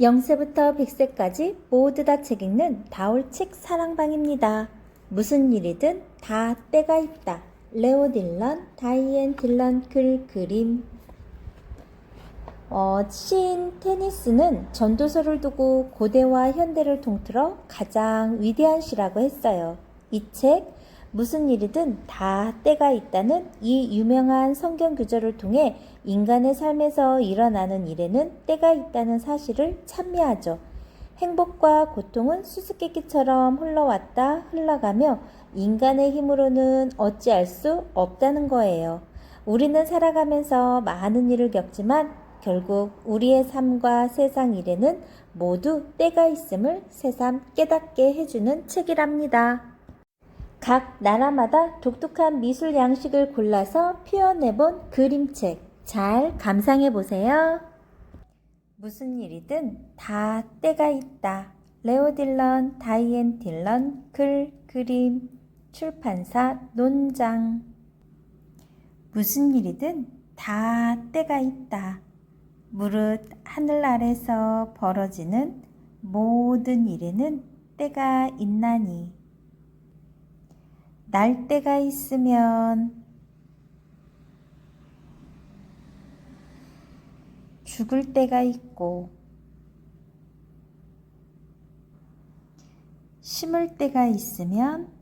0세부터 100세까지 모두 다 책 읽는 다올책 사랑방입니다. 무슨 일이든 다 때가 있다. 레오 딜런, 다이앤 딜런 글 그림 어, 시인 테니스는 전도서를 두고 고대와 현대를 통틀어 가장 위대한 시라고 했어요. 이 책, 무슨 일이든 다 때가 있다는 이 유명한 성경 구절을 통해 인간의 삶에서 일어나는 일에는 때가 있다는 사실을 찬미하죠. 행복과 고통은 수수께끼처럼 흘러왔다 흘러가며 인간의 힘으로는 어찌할 수 없다는 거예요. 우리는 살아가면서 많은 일을 겪지만 결국 우리의 삶과 세상 일에는 모두 때가 있음을 새삼 깨닫게 해주는 책이랍니다. 각 나라마다 독특한 미술 양식을 골라서 표현해본 그림책 잘 감상해 보세요. 무슨 일이든 다 때가 있다. 레오 딜런, 다이앤 딜런, 글, 그림, 출판사, 논장. 무슨 일이든 다 때가 있다. 무릇 하늘 아래서 벌어지는 모든 일에는 때가 있나니. 날 때가 있으면 죽을 때가 있고 심을 때가 있으면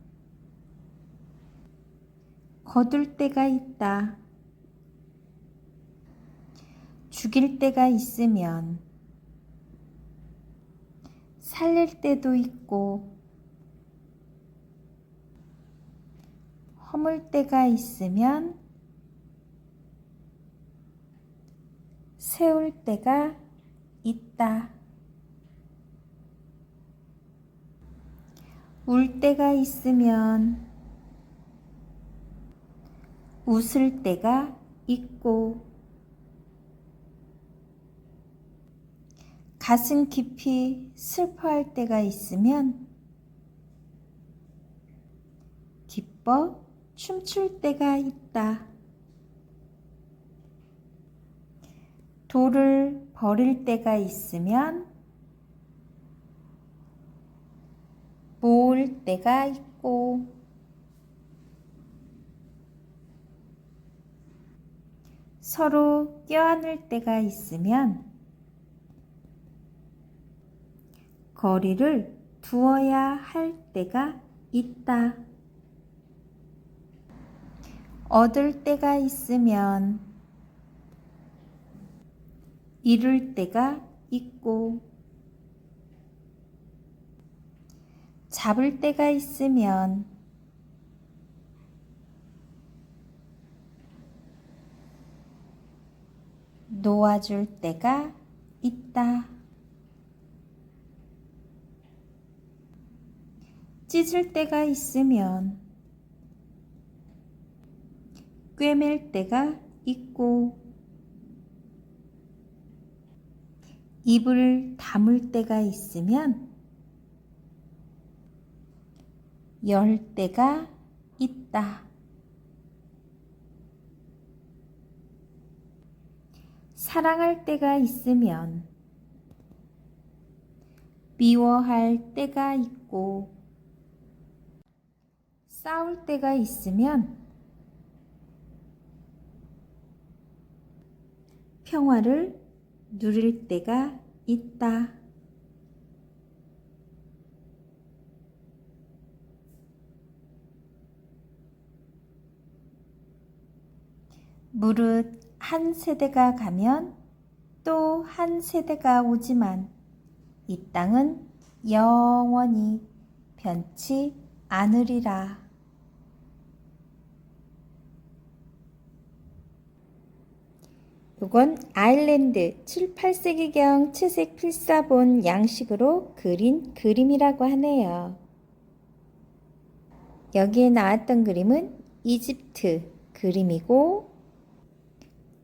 거둘 때가 있다. 죽일 때가 있으면 살릴 때도 있고 허물 때가 있으면 세울 때가 있다. 울 때가 있으면 웃을 때가 있고 가슴 깊이 슬퍼할 때가 있으면 기뻐 춤출 때가 있다. 돌을 버릴 때가 있으면 모을 때가 있고 서로 껴안을 때가 있으면 거리를 두어야 할 때가 있다. 얻을 때가 있으면 잃을 때가 있고 잡을 때가 있으면 놓아줄 때가 있다. 찢을 때가 있으면 꿰맬 때가 있고 입을 다물 때가 있으면 열 때가 있다. 사랑할 때가 있으면 미워할 때가 있고 싸울 때가 있으면 평화를 누릴 때가 있다. 무릇 한 세대가 가면 또 한 세대가 오지만 이 땅은 영원히 변치 않으리라. 이건 아일랜드 7, 8세기경 채색 필사본 양식으로 그린 그림이라고 하네요. 여기에 나왔던 그림은 이집트 그림이고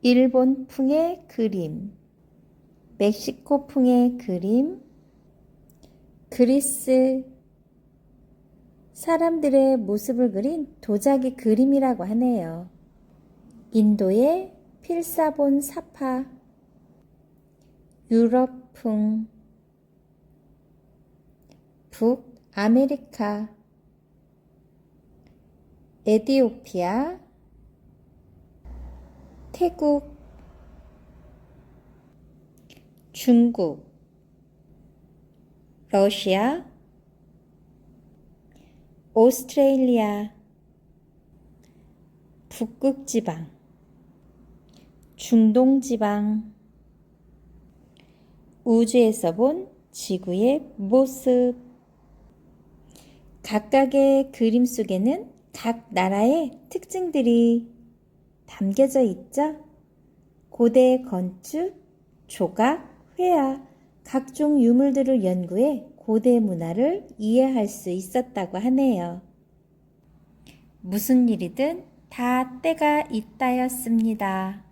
일본풍의 그림, 멕시코풍의 그림, 그리스 사람들의 모습을 그린 도자기 그림이라고 하네요. 인도의 필사본 사파, 유럽풍, 북 아메리카, 에디오피아, 태국, 중국, 러시아, 오스트레일리아, 북극지방, 중동지방, 우주에서 본 지구의 모습. 각각의 그림 속에는 각 나라의 특징들이 담겨져 있죠. 고대 건축, 조각, 회화, 각종 유물들을 연구해 고대 문화를 이해할 수 있었다고 하네요. 무슨 일이든 다 때가 있다였습니다.